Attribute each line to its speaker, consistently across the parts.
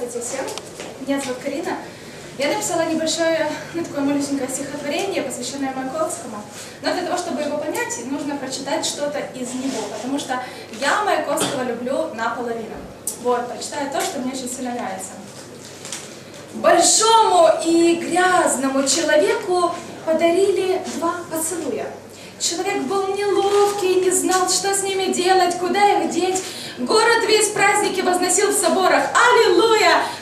Speaker 1: Здравствуйте всем. Меня зовут Карина. Я написала небольшое, ну, такое малюсенькое стихотворение, посвященное Маяковскому. Но для того, чтобы его понять, нужно прочитать что-то из него, потому что я Маяковского люблю наполовину. Вот, прочитаю то, что мне очень сильно нравится. Большому и грязному человеку подарили два поцелуя. Человек был неловкий, не знал, что с ними делать, куда их деть. Город весь праздники возносил в соборах. Аллилуйя!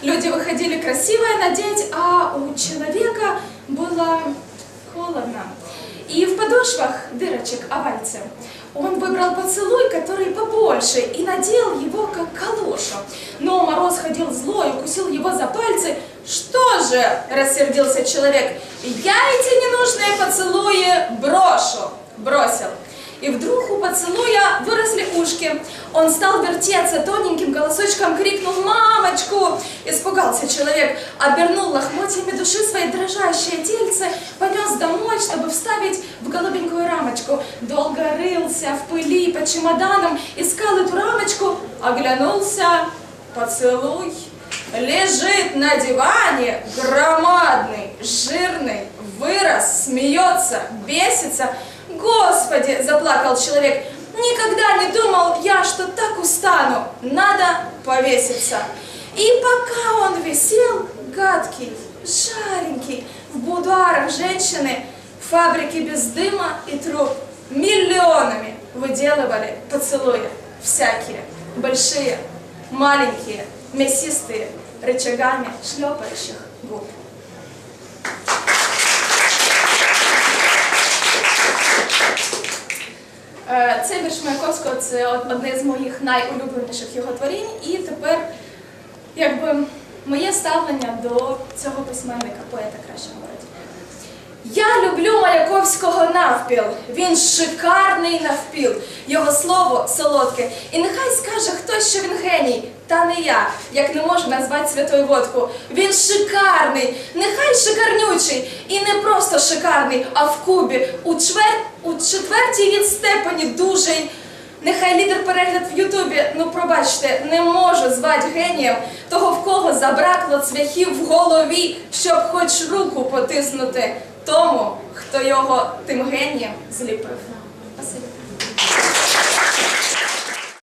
Speaker 1: Люди выходили красивое надеть, а у человека было холодно. И в подошвах дырочек овальцы. Он выбрал поцелуй, который побольше, и надел его как калошу. Но мороз ходил злой, укусил его за пальцы. Что же, рассердился человек, я эти ненужные поцелуи брошу. Бросил. И вдруг у поцелуя выросли ушки. Он стал вертеться, тоненьким голосочком крикнул «Мамочку!». Испугался человек, обернул лохмотьями души свои дрожащие тельце, понес домой, чтобы вставить в голубенькую рамочку. Долго рылся в пыли по чемоданам, искал эту рамочку, оглянулся, поцелуй. Лежит на диване, громадный, жирный, вырос, смеется, бесится. Господи, заплакал человек, никогда не думал я, что так устану, надо повеситься. И пока он висел, гадкий, жаренький, в будуарах женщины, фабрики без дыма и труб, миллионами выделывали поцелуи всякие, большие, маленькие, мясистые, рычагами шлепающих губ. Цей вірш Маяковського це одне з моїх найулюбленіших його творінь, і тепер якби моє ставлення до цього письменника, поета краще говорить. Я люблю Маяковського навпіл, він шикарний навпіл, його слово солодке. І нехай скаже хтось, що він геній, та не я, як не можу назвати святою водку. Він шикарний, нехай шикарнючий, і не просто шикарний, а в кубі. У, чвер... у четвертій він степені дужий. Нехай лідер перегляд в Ютубі, ну пробачте, не можу звати генієм того, в кого забракло цвяхів в голові, щоб хоч руку потиснути тому, хто його тим генієм зліпив. Спасибі.